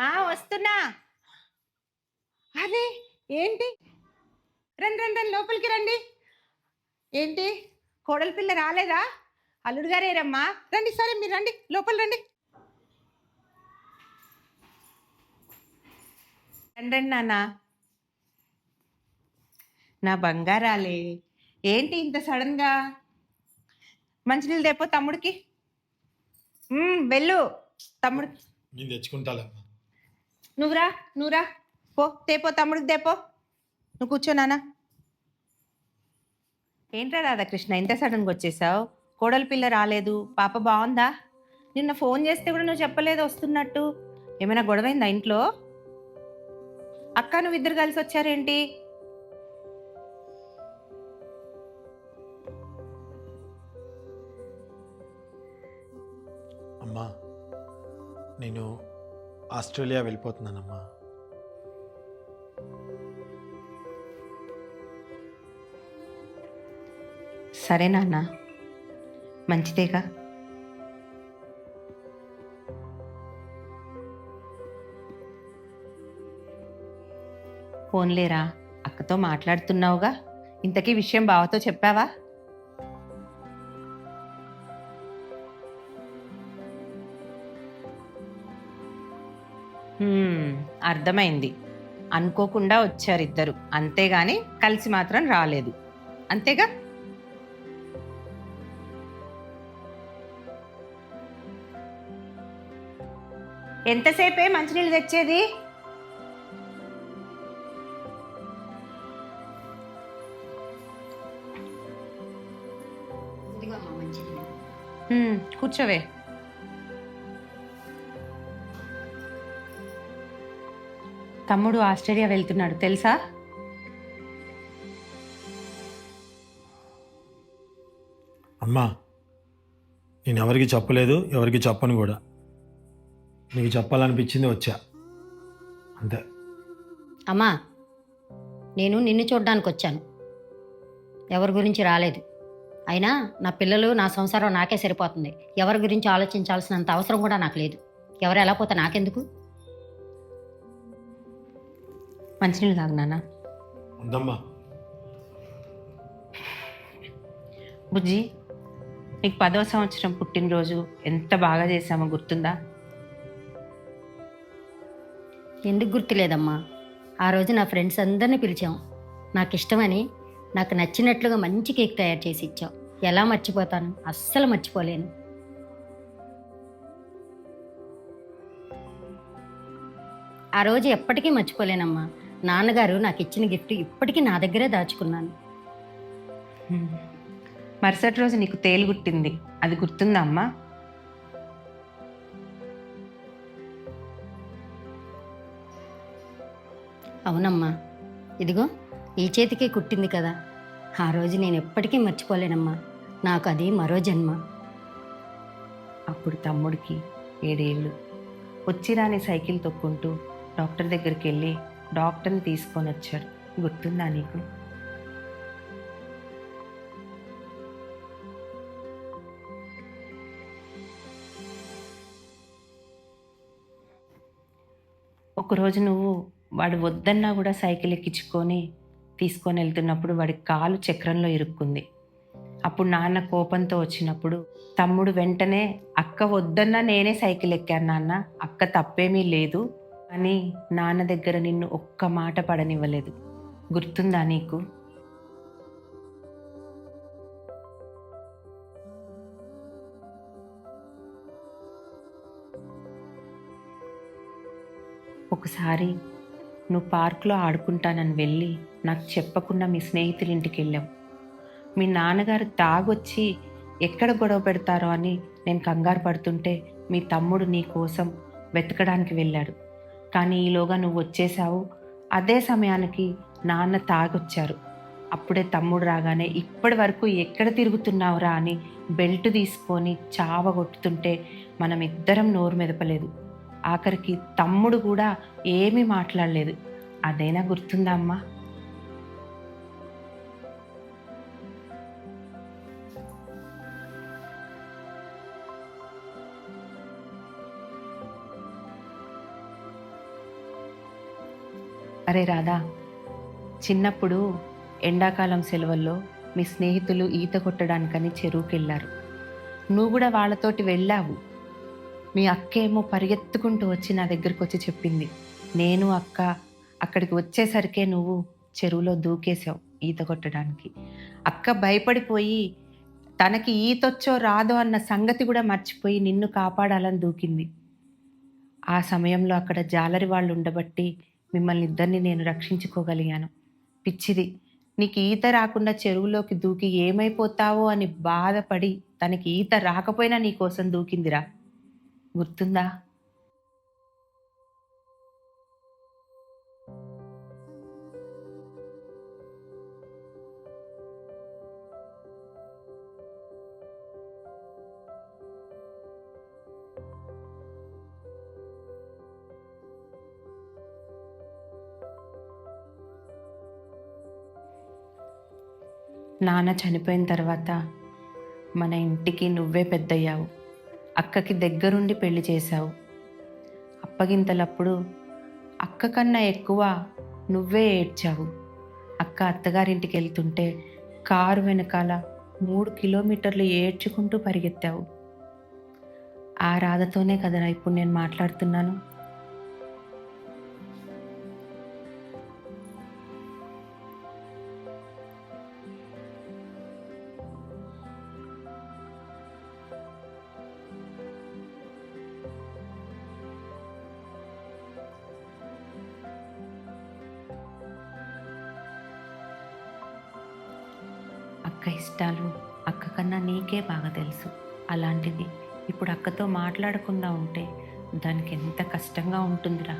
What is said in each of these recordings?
ఆ వస్తున్నా. అదే ఏంటి? రండి రండి రండి లోపలికి రండి. ఏంటి? కోడలి పిల్ల రాలేదా? అల్లుడు గారేరమ్మా రండి సరే మీరు రండి లోపల రండి. రండి రండి నాన్న. నా బంగారాలే. ఏంటి ఇంత సడన్గా? మంచినీళ్ళు తెపో తమ్ముడికి? వెళ్ళు. తమ్ముడు నేను తెచ్చుకుంటాలేమ్మా. నువ్వురా నువ్వురా. పో తేపో తమ్ముడికి దేపో నువ్వు కూర్చో నాన్న ఏంట్రా రాధాకృష్ణ ఇంత సడన్గా వచ్చేసావు? కోడలి పిల్ల రాలేదు పాప బాగుందా? నిన్న ఫోన్ చేస్తే కూడా నువ్వు చెప్పలేదు వస్తున్నట్టు. ఏమైనా గొడవైందా ఇంట్లో? అక్క నువ్వు ఇద్దరు కలిసి వచ్చారేంటి? అమ్మా నేను ఆస్ట్రేలియా వెళ్ళిపోతున్నానమ్మా. సరే నాన్న. మంచిదేగా. ఫోన్లేరా? అక్కతో మాట్లాడుతున్నావుగా? ఇంతకీ విషయం బావతో చెప్పావా? అర్థమైంది. అనుకోకుండా వచ్చారు ఇద్దరు అంతేగాని కలిసి మాత్రం రాలేదు. అంతేగా? ఎంతసేపే మంచినీళ్ళు తెచ్చేది? కూర్చోవే. తమ్ముడు ఆస్ట్రేలియా వెళ్తున్నాడు తెలుసా? అమ్మా నేను ఎవరికి చెప్పలేదు ఎవరికి చెప్పను కూడా. నీకు చెప్పాలనిపించింది వచ్చా. అంతే. అమ్మా నేను నిన్ను చూడడానికి వచ్చాను. ఎవరి గురించి రాలేదు. అయినా నా పిల్లలు నా సంసారం నాకే సరిపోతుంది. ఎవరి గురించి ఆలోచించాల్సినంత అవసరం కూడా నాకు లేదు. ఎవరు ఎలా పోతే నాకెందుకు? మంచినీళ్ళు తాగు నాన్న. ఉందమ్మా బుజ్జి నీకు పదో సంవత్సరం పుట్టినరోజు ఎంత బాగా చేసామో గుర్తుందా? ఎందుకు గుర్తులేదమ్మా? ఆ రోజు నా ఫ్రెండ్స్ అందరినీ పిలిచాం. నాకు ఇష్టమని నాకు నచ్చినట్లుగా మంచి కేక్ తయారు చేసి ఇచ్చాం ఎలా మర్చిపోతాను? అస్సలు మర్చిపోలేను. ఆ రోజు ఎప్పటికీ మర్చిపోలేనమ్మా. నాన్నగారు నాకు ఇచ్చిన గిఫ్ట్ ఇప్పటికీ నా దగ్గరే దాచుకున్నాను. మరుసటి రోజు నీకు తేలు గుట్టింది. అది గుర్తుందా అమ్మా? అవునమ్మా. ఇదిగో ఈ చేతికే కుట్టింది కదా. ఆ రోజు నేను ఎప్పటికీ మర్చిపోలేనమ్మా. నాకు అది మరో జన్మ. అప్పుడు తమ్ముడికి ఏడేళ్ళు. వచ్చిరాని సైకిల్ తొక్కుంటూ డాక్టర్ దగ్గరికి వెళ్ళి డాక్టర్ని తీసుకొని వచ్చాడు. గుర్తుందా నీకు? ఒకరోజు నువ్వు వాడు వద్దన్నా కూడా సైకిల్ ఎక్కించుకొని తీసుకొని వెళ్తున్నప్పుడు వాడి కాలు చక్రంలో ఇరుక్కుంది. అప్పుడు నాన్న కోపంతో వచ్చినప్పుడు తమ్ముడు వెంటనే అక్క వద్దన్నా నేనే సైకిల్ ఎక్కాను నాన్న. అక్క తప్పేమీ లేదు. కానీ నాన్న దగ్గర నిన్ను ఒక్క మాట పడనివ్వలేదు. గుర్తుందా నీకు? ఒకసారి నువ్వు పార్కులో ఆడుకుంటానని వెళ్ళి నాకు చెప్పకుండా మీ స్నేహితుల ఇంటికి వెళ్ళావు మీ నాన్నగారు తాగొచ్చి ఎక్కడ గొడవ పెడతారో అని నేను కంగారు పడుతుంటే మీ తమ్ముడు నీ కోసం వెతకడానికి వెళ్ళాడు. కానీ ఈలోగా నువ్వు వచ్చేసావు అదే సమయానికి నాన్న తాగొచ్చారు. అప్పుడే తమ్ముడు రాగానే ఇప్పటి వరకు ఎక్కడ తిరుగుతున్నావురా? అని బెల్ట్ తీసుకొని చావ కొట్టుతుంటే మనం ఇద్దరం నోరు మెదపలేదు. ఆఖరికి తమ్ముడు కూడా ఏమీ మాట్లాడలేదు. అదైనా గుర్తుందా అమ్మా? అరే రాధా చిన్నప్పుడు ఎండాకాలం సెలవుల్లో మీ స్నేహితులు ఈత కొట్టడానికని చెరువుకెళ్ళారు. నువ్వు కూడా వాళ్ళతోటి వెళ్ళావు. మీ అక్కేమో పరిగెత్తుకుంటూ వచ్చి నా దగ్గరికి వచ్చి చెప్పింది. నేను అక్క అక్కడికి వచ్చేసరికే నువ్వు చెరువులో దూకేసావు ఈత కొట్టడానికి. అక్క భయపడిపోయి తనకి ఈతొచ్చో రాదో అన్న సంగతి కూడా మర్చిపోయి నిన్ను కాపాడాలని దూకింది. ఆ సమయంలో అక్కడ జాలరి వాళ్ళు ఉండబట్టి మిమ్మల్ని ఇద్దరిని నేను రక్షించుకోగలిగాను. పిచ్చిది నీకు ఈత రాకుండా చెరువులోకి దూకి ఏమైపోతావో అని బాధపడి తనకి ఈత రాకపోయినా నీ కోసం దూకిందిరా. గుర్తుందా? నాన్న చనిపోయిన తర్వాత మన ఇంటికి నువ్వే పెద్దయ్యావు. అక్కకి దగ్గరుండి పెళ్ళి చేశావు. అప్పగింతలప్పుడు అక్క కన్నా ఎక్కువ నువ్వే ఏడ్చావు. అక్క అత్తగారింటికి వెళ్తుంటే కారు వెనకాల మూడు కిలోమీటర్లు ఏడ్చుకుంటూ పరిగెత్తావు. ఆ రాధతోనే కదరా ఇప్పుడు నేను మాట్లాడుతున్నాను? అక్క ఇష్టాలు అక్క కన్నా నీకే బాగా తెలుసు. అలాంటిది ఇప్పుడు అక్కతో మాట్లాడకుండా ఉంటే దానికి ఎంత కష్టంగా ఉంటుందిరా.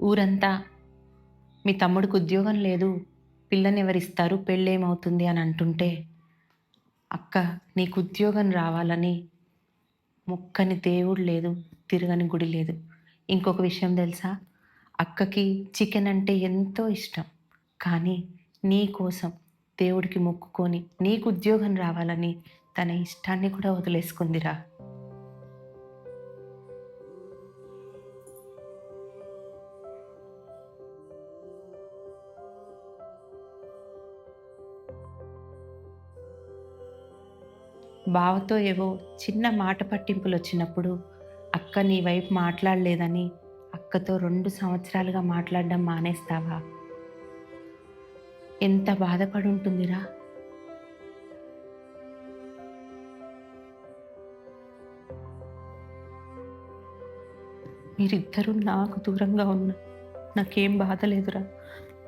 ఊరంతా మీ తమ్ముడికి ఉద్యోగం లేదు. పిల్లని ఎవరిస్తారు పెళ్ళేమవుతుంది అని అంటుంటే అక్క నీకు ఉద్యోగం రావాలని మొక్కని దేవుడు లేదు తిరగని గుడి లేదు. ఇంకొక విషయం తెలుసా? అక్కకి చికెన్ అంటే ఎంతో ఇష్టం. కానీ నీ కోసం దేవుడికి మొక్కుకొని నీకు ఉద్యోగం రావాలని తన ఇష్టాన్ని కూడా వదిలేసుకుందిరా. బావతో ఏవో చిన్న మాట పట్టింపులు వచ్చినప్పుడు అక్క నీ వైపు మాట్లాడలేదని అక్కతో రెండు సంవత్సరాలుగా మాట్లాడడం మానేస్తావా? ఎంత బాధపడి ఉంటుందిరా మీరిద్దరూ నాకు దూరంగా ఉన్న నాకేం బాధ లేదురా.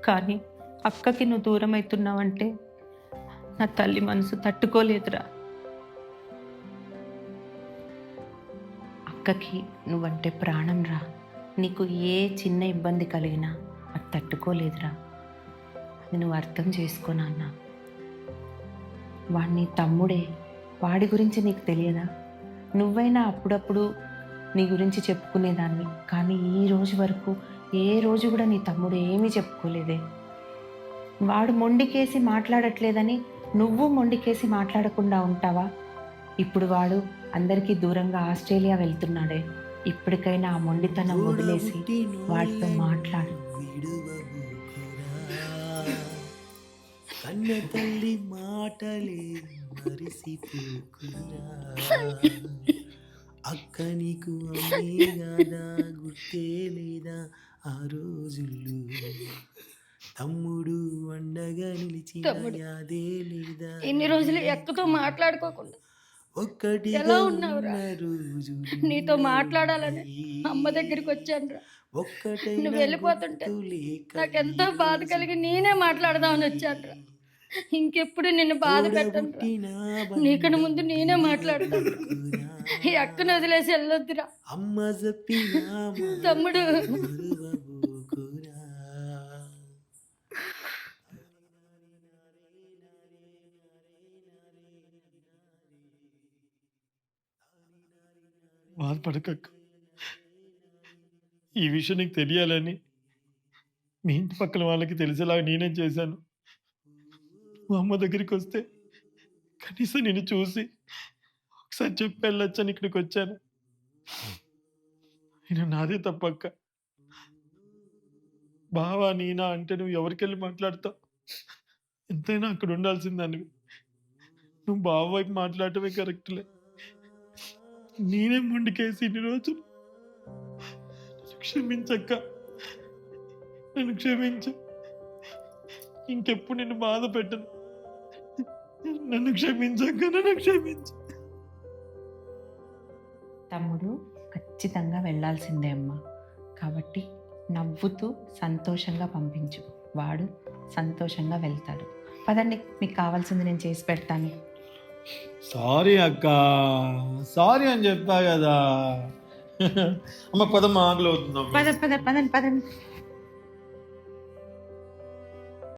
కానీ అక్కకి నువ్వు దూరం అవుతున్నావంటే నా తల్లి మనసు తట్టుకోలేదురా. అక్కకి నువ్వంటే ప్రాణం రా. నీకు ఏ చిన్న ఇబ్బంది కలిగినా అది తట్టుకోలేదురా. అది నువ్వు అర్థం చేసుకోనా నాన్న. వాడి తమ్ముడే వాడి గురించి నీకు తెలియదా? నువ్వైనా అప్పుడప్పుడు నీ గురించి చెప్పుకునేదాన్ని కానీ ఈ రోజు వరకు ఏ రోజు కూడా నీ తమ్ముడు ఏమీ చెప్పుకోలేదే. వాడు మొండికేసి మాట్లాడట్లేదని నువ్వు మొండికేసి మాట్లాడకుండా ఉంటావా? ఇప్పుడు వాడు అందరికీ దూరంగా ఆస్ట్రేలియా వెళ్తున్నాడే. ఇప్పటికైనా ఆ మొండితనం వదిలేసి వాడితో మాట్లాడు. కన్న తల్లి మాటలే మరిసిపోకురా. అక్క నీకు అమ్మే గాదా గుర్తే లేదా ఆ రోజుల్లో? తమ్ముడు అండగా తమ్ముడు, యాదే లేదా? ఇన్ని రోజులు ఎక్కతో మాట్లాడుకోకుండా. ఒక్కటి ఎలా ఉన్నావురా? నీతో మాట్లాడాలని అమ్మ దగ్గరికి వచ్చాను ఒక్కటైనా నువ్వు వెళ్ళిపోతుంటే నాకెంతో బాధ కలిగి నేనే మాట్లాడదామని వచ్చాను ఇంకెప్పుడు నిన్ను బాధ పెట్టను నీకన్నా ముందు నేనే మాట్లాడతాను. ఈ అక్కను వదిలేసి వెళ్ళొద్దురా. తమ్ముడు. బాధపడకక్క ఈ విషయం నీకు తెలియాలని మీ ఇంటి పక్కన వాళ్ళకి తెలిసేలాగా నేనే చేశాను? మా అమ్మ దగ్గరికి వస్తే కనీసం నేను చూసి ఒకసారి చెప్పి వెళ్ళొచ్చని ఇక్కడికి వచ్చాను? నేను నాదే తప్పక్క. బావా నీనా అంటే నువ్వు ఎవరికెళ్ళి మాట్లాడతావు? ఎంతైనా అక్కడ ఉండాల్సిందానివి. నువ్వు బావ వైపు మాట్లాడటమే కరెక్ట్లే. నేనే ముందుకేసి ఇన్ని రోజులు క్షమించక్క. నన్ను క్షమించు. ఇంకెప్పుడు నిన్ను బాధ పెట్టను. నన్ను క్షమించక్క నన్ను క్షమించు. తమ్ముడు ఖచ్చితంగా వెళ్ళాల్సిందే అమ్మా. కాబట్టి నవ్వుతూ సంతోషంగా పంపించు. వాడు సంతోషంగా వెళ్తాడు. పదండి మీకు కావాల్సింది నేను చేసి పెడతాను. సారీ అక్క సారీ అని చెప్పా కదా. అమ్మ పదమ్మ ఆకలి అవుతుందమ్మ పద పద పదండి పదండి.